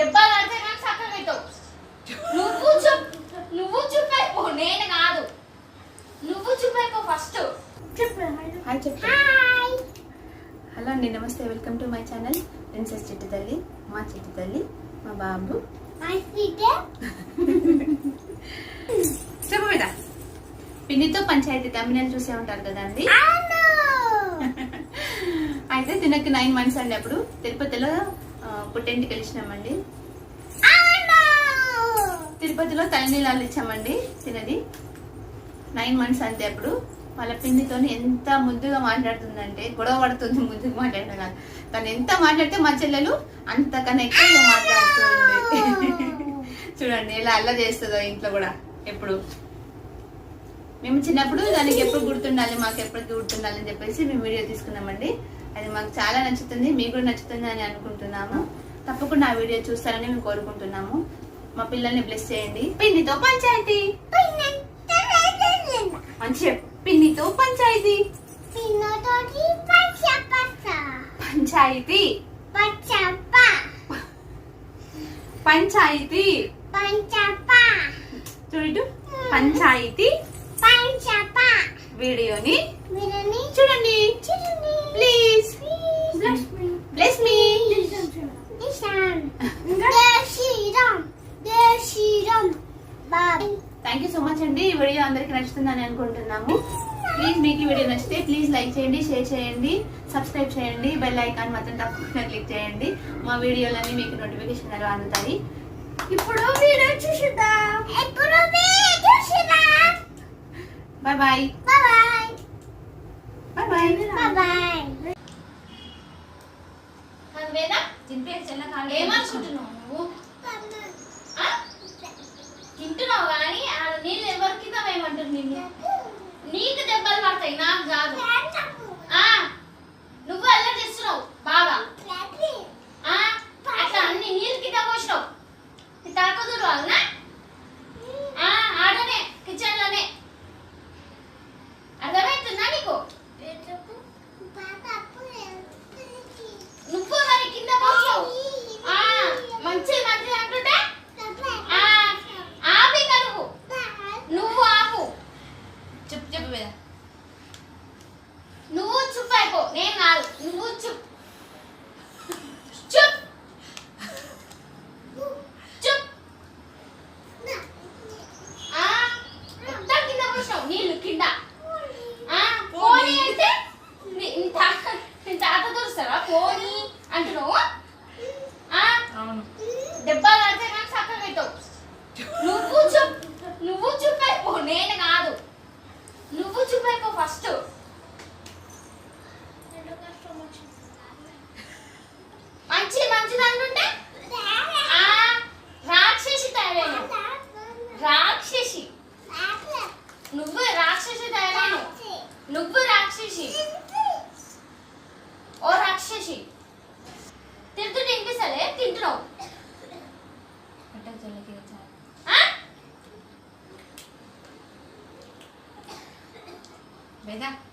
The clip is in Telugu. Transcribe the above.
దెబ్బలు పడితే నాకు చక్కగా పెట్టవు. నువ్వు చూప్ నువ్వు చూపైపో నేను కాదు. నువ్వు చూపైపో ఫస్ట్ హాయ్ చెప్పు. హలో అండి నమస్తే. Welcome to my channel princess చిట్టి తల్లి మా చిట్టి తల్లి మా బాబు. చెప్పు మీద పిన్నితో పంచాయతీ తమ్మినని చూసే ఉంటారు కదండి అయితే తినకి నైన్ మంత్స్ అండి అప్పుడు. తిరుపతిలో పుట్టెంటికి వెళ్ళినామండి తిరుపతిలో తలనీలాలు ఇచ్చామండి తినది. నైన్ మంత్స్ అంతే అప్పుడు. వాళ్ళ పిండితో ఎంత ముద్దుగా మాట్లాడుతుందంటే గొడవ పడుతుంది ముద్దుగా మాట్లాడిన కాదు. తను ఎంత మాట్లాడితే మా చెల్లెలు అంతకన్నా ఎక్కువ మాట్లాడుతుంది. చూడండి ఎలా అల్ల చేస్తుందో ఇంట్లో కూడా ఎప్పుడు. మేము చిన్నప్పుడు దానికి ఎప్పుడు గుర్తుండాలి మాకు ఎప్పటికి గుర్తుండాలి అని చెప్పేసి మేము వీడియో తీసుకున్నామండి. అది మాకు చాలా నచ్చుతుంది మీకు కూడా నచ్చుతుంది అని అనుకుంటున్నాము. తప్పకుండా ఆ వీడియో చూస్తారని మేము కోరుకుంటున్నాము. మా పిల్లల్ని బ్లెస్ చేయండి. పిండితో పంచాయతీ. మంచి పిండితో పంచాయతీ. పంచాయతీ. పంచాయతీ. చూడు పంచాయతీ. వీడియోని చూడండి. Please bless me thank you so much అండి. ఈ వీడియో అందరికి నచ్చుతుందని అనుకుంటున్నాము. ప్లీజ్ మీకు ఈ వీడియో నచ్చితే ప్లీజ్ లైక్ చేయండి షేర్ చేయండి సబ్స్క్రైబ్ చేయండి బెల్ ఐకాన్ మాత్రం తప్పకుండా క్లిక్ చేయండి. మా వీడియోలన్నీ మీకు నోటిఫికేషన్ ద్వారా అందుతాయి. ఇప్పుడు వీడియో చూసిద్దాం. ఇప్పుడు video చూసిద్దాం. Bye bye bye bye bye bye Veda ఏమనుకుంటున్నావు నువ్వు? తింటున్నావు కానీ ఆ నీళ్ళు ఎవరికి ఏమంటుంది నిన్ను నీకు దెబ్బలు పడతాయి నాకు కాదు ఆ, నువ్వు అలా చేస్తున్నావు బాగా ఆ, అట్లా అన్ని నీళ్ళు కింద పోసినావు తాకదురు వాళ్ళ ఆడనే కిచెన్లోనే అర్థమవుతుందా నీకు నువ్వు మరి కింద పోసావు ఆ, మంచిది మంచిది అంటుంటే ఆ, ఆపిక నువ్వు నువ్వు ఆపు చెప్పు చెప్పు మీద నువ్వు చుప్ అయిపో నేను కాదు నువ్వు చుప్ చుప్ చుప్ ఆ, మొత్తం కింద పోసావు నీళ్ళు కింద ఆ, పోనీ అంటే నీ- నీ తాత నీ తాత దొరుకుతారా పోనీ అంటున్నావు ఆ, అవును దెబ్బలు పడితే నాకు చక్కగా పెట్టవు నువ్వు చుప్ నువ్వు చుప్ అయిపో నేను కాదు అయిపో ఫస్ట్ మంచి మంచిది అంటుంటే రాక్షసి తయారైన. రాక్షసి. నువ్వు రాక్షసి తయారైన. నువ్వు రాక్షసి. ఓ రాక్షసి. ¿verdad?